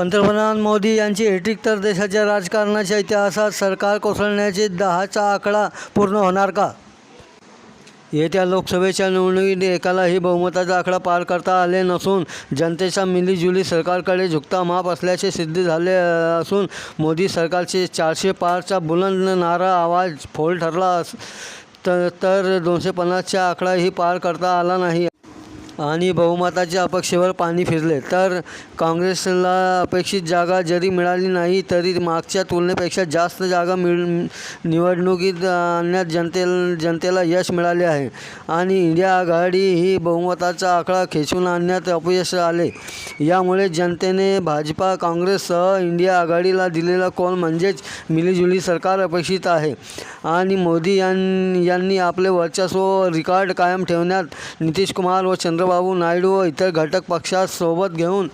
पंतप्रधान मोदी यांची हेट्रिक तर देशाच्या राजकारणाच्या इतिहासात सरकार कोसळण्याचे दहाचा आकडा पूर्ण होणार का? येत्या लोकसभेच्या निवडणुकीत एकालाही बहुमताचा आकडा पार करता आले नसून जनतेचा मिलीजुली सरकारकडे झुकता माप असल्याचे सिद्ध झाले असून मोदी सरकारचे चारशे पारचा बुलंद नारा आवाज फोल ठरला अस तर तर दोनशे पन्नासचा आकडाही पार करता आला नाही. आणि बहुमताच्या अपेक्षेवर पाणी फिरले. तर काँग्रेसला अपेक्षित जागा जरी मिळाली नाही तरी मागच्या तुलनेपेक्षा जास्त जागा मिळ निवडणुकीत आणण्यात जनते जनतेला यश मिळाले आहे. आणि इंडिया आघाडी ही बहुमताचा आकडा खेचून आणण्यात अपयश आले. यामुळे जनतेने भाजपा काँग्रेससह इंडिया आघाडीला दिलेला कौल म्हणजेच मिलीजुली सरकार अपेक्षित आहे. आणि मोदी यां यांनी आपले वर्चस्व रिकॉर्ड कायम ठेवण्यात नितीश कुमार व चंद्रबाबू नायडू व इतर घटक पक्षात सोबत घेऊन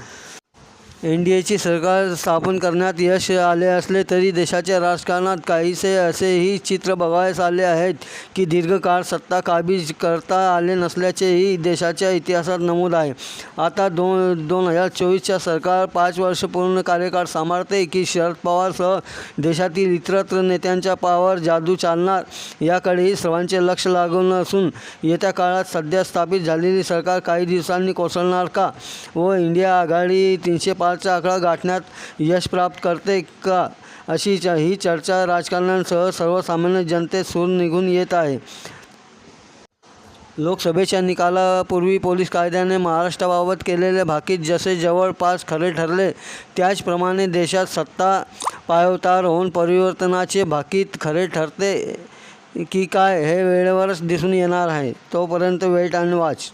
एन डी एची सरकार स्थापन करण्यात यश आले असले तरी देशाच्या राजकारणात काहीसे असेही चित्र बघावयास आले आहेत की दीर्घकाळ सत्ता काबीज करता आले नसल्याचेही देशाच्या इतिहासात नमूद आहे. आता दोन दोन हजार चोवीसच्या सरकार पाच वर्ष पूर्ण कार्यकाळ सांभाळते की शरद पवारसह देशातील इतरत्र नेत्यांच्या पावर जादू चालणार याकडेही सर्वांचे लक्ष लागून असून येत्या काळात सध्या स्थापित झालेली सरकार काही दिवसांनी कोसळणार का? व इंडिया आघाडी तीनशे पाच पाचचा आकडा गाठण्यात यश प्राप्त करते का? अशी च ही चर्चा राजकारण्यांसह सर्वसामान्य जनतेत सूर निघून येत आहे. लोकसभेच्या निकालापूर्वी पोलीस कायद्याने महाराष्ट्राबाबत केलेले भाकीत जसे जवळपास खरे ठरले त्याचप्रमाणे देशात सत्ता पायवतार होऊन परिवर्तनाचे भाकीत खरे ठरते की काय हे वेळेवरच दिसून येणार आहे. तोपर्यंत वेट आणि वाच.